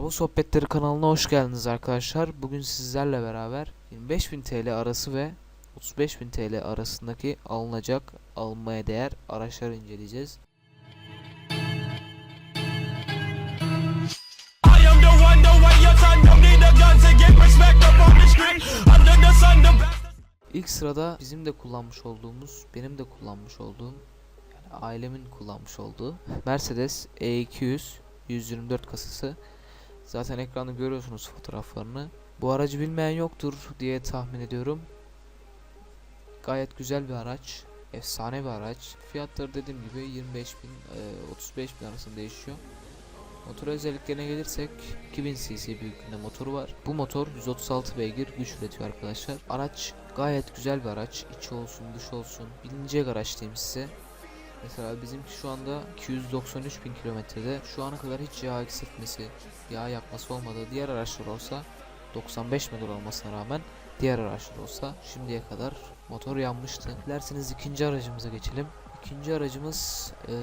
Araba Sohbetleri kanalına hoş geldiniz arkadaşlar. Bugün sizlerle beraber 25.000 TL arası ve 35.000 TL arasındaki alınacak, alınmaya değer araçları inceleyeceğiz. İlk sırada bizim de kullanmış olduğumuz, benim de kullanmış olduğum, yani ailemin kullanmış olduğu Mercedes E200 124 kasası. Zaten ekranda görüyorsunuz fotoğraflarını. Bu aracı bilmeyen yoktur diye tahmin ediyorum. Gayet güzel bir araç. Efsane bir araç. Fiyatları dediğim gibi 25 bin, 35 bin arasında değişiyor. Motor özelliklerine gelirsek 2000 cc büyüklüğünde motoru var. Bu motor 136 beygir güç üretiyor arkadaşlar. Araç gayet güzel bir araç. İçi olsun, dışı olsun. Bilinecek araç diyeyim size. Mesela bizimki şu anda 293 bin kilometrede. Şu ana kadar hiç yağ eksiltmesi, yağ yakması olmadı. Diğer araçlar olsa 95 model olmasına rağmen diğer araçlar olsa şimdiye kadar motor yanmıştı. Dilerseniz ikinci aracımıza geçelim. İkinci aracımız eee,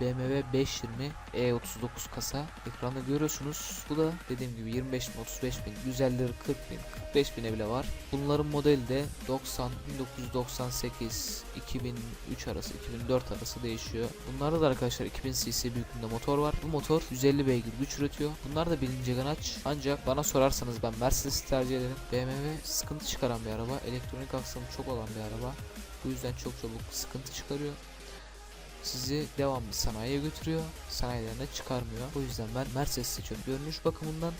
BMW 520 E39 kasa. Ekranda görüyorsunuz. Bu da dediğim gibi 25 bin, 35 bin, güzelleri 40 bin, 45 bine bile var. Bunların modeli de 90, 1998, 2003 arası, 2004 arası değişiyor. Bunlarda da arkadaşlar 2000 cc büyüklüğünde motor var. Bu motor 150 beygir güç üretiyor. Bunlar da bilinecek araç. Ancak bana sorarsanız ben Mercedes'i tercih ederim. BMW sıkıntı çıkaran bir araba. Elektronik aksamı çok olan bir araba. Bu yüzden çok çabuk sıkıntı çıkarıyor sizi devamlı sanayiye götürüyor. Sanayilerine çıkarmıyor. O yüzden ben Mercedes seçiyorum. Görünüş bakımından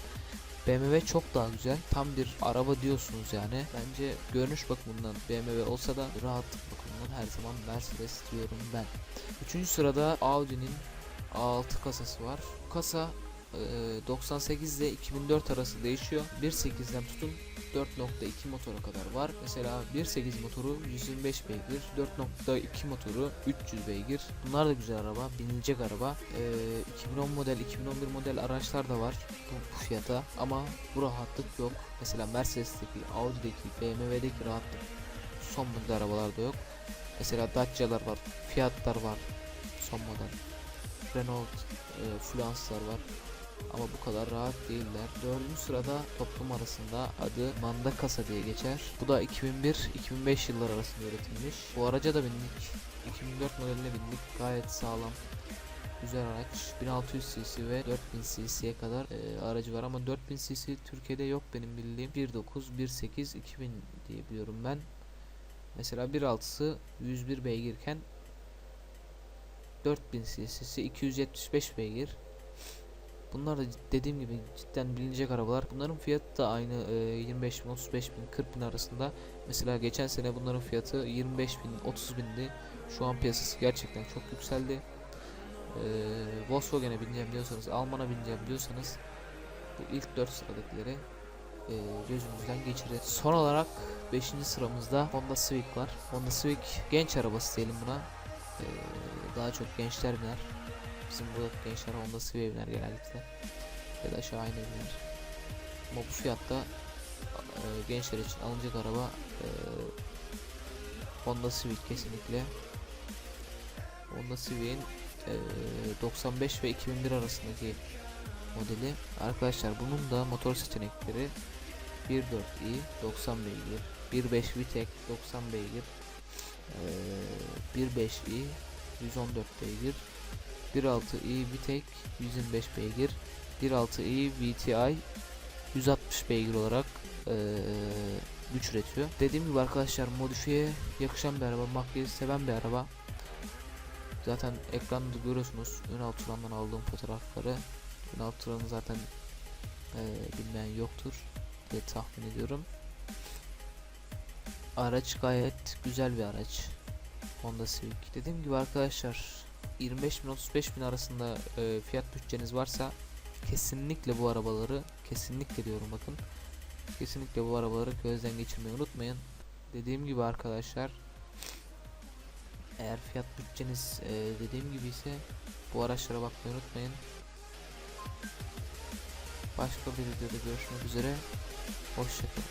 BMW çok daha güzel. Tam bir araba diyorsunuz yani. Bence görünüş bakımından BMW olsa da rahatlık bakımından her zaman Mercedes diyorum ben. Üçüncü sırada Audi'nin A6 kasası var. Bu kasa 98 ile 2004 arası değişiyor. 1.8'den tutun 4.2 motora kadar var. Mesela 1.8 motoru 125 beygir, 4.2 motoru 300 beygir. Bunlar da güzel araba, binilecek araba. Ee, 2010 model, 2011 model araçlar da var bu, bu fiyata ama bu rahatlık yok. Mesela Mercedes'teki, Audi'deki, BMW'deki rahatlık son model arabalarda yok. Mesela Dacia'lar var, Fiat'lar var son model. Renault e, Fluence'lar var ama bu kadar rahat değiller. Dördüncü sırada toplum arasında adı Manda Kasa diye geçer. Bu da 2001-2005 yıllar arasında üretilmiş. Bu araca da bindik. 2004 modeline bindik. Gayet sağlam. Güzel araç. 1600 cc ve 4000 cc'ye kadar e, aracı var ama 4000 cc Türkiye'de yok benim bildiğim. 1.9, 1.8, 2000 diye biliyorum ben. Mesela 1.6'sı 101 beygirken 4000 cc'si 275 beygir. Bunlar da dediğim gibi cidden bilinecek arabalar. Bunların fiyatı da aynı e, 25 bin, 35 bin, 40 bin arasında. Mesela geçen sene bunların fiyatı 25 bin, 30 bindi. Şu an piyasası gerçekten çok yükseldi. E, Volkswagen'e bineceğim diyorsanız, Alman'a bineceğim diyorsanız bu ilk 4 sıradakileri e, gözünüzden geçirin. Son olarak 5. sıramızda Honda Civic var. Honda Civic genç arabası diyelim buna. E, daha çok gençler biner. Bizim burada gençler Honda Civic'e biner genellikle. Ya da Şahin'e biner. Ama bu fiyatta e, gençler için alınacak araba e, Honda Civic kesinlikle. Honda Civic'in e, 95 ve 2001 arasındaki modeli. Arkadaşlar bunun da motor seçenekleri 1.4i 90 beygir, 1.5 VTEC 90 beygir, e, 1.5i 114 beygir, 1.6i VTEC 125 beygir, 1.6i VTI 160 beygir olarak eee, güç üretiyor. Dediğim gibi arkadaşlar modifiye yakışan bir araba, makyajı seven bir araba. Zaten ekranda görüyorsunuz ön alt turandan aldığım fotoğrafları. Ön alt turanı zaten eee, bilmeyen yoktur diye tahmin ediyorum. Araç gayet güzel bir araç. Honda Civic. Dediğim gibi arkadaşlar 25 bin 35 bin arasında e, fiyat bütçeniz varsa kesinlikle bu arabaları kesinlikle diyorum bakın kesinlikle bu arabaları gözden geçirmeyi unutmayın. Dediğim gibi arkadaşlar eğer fiyat bütçeniz e, dediğim gibi ise bu araçlara bakmayı unutmayın. Başka bir videoda görüşmek üzere. Hoşçakalın.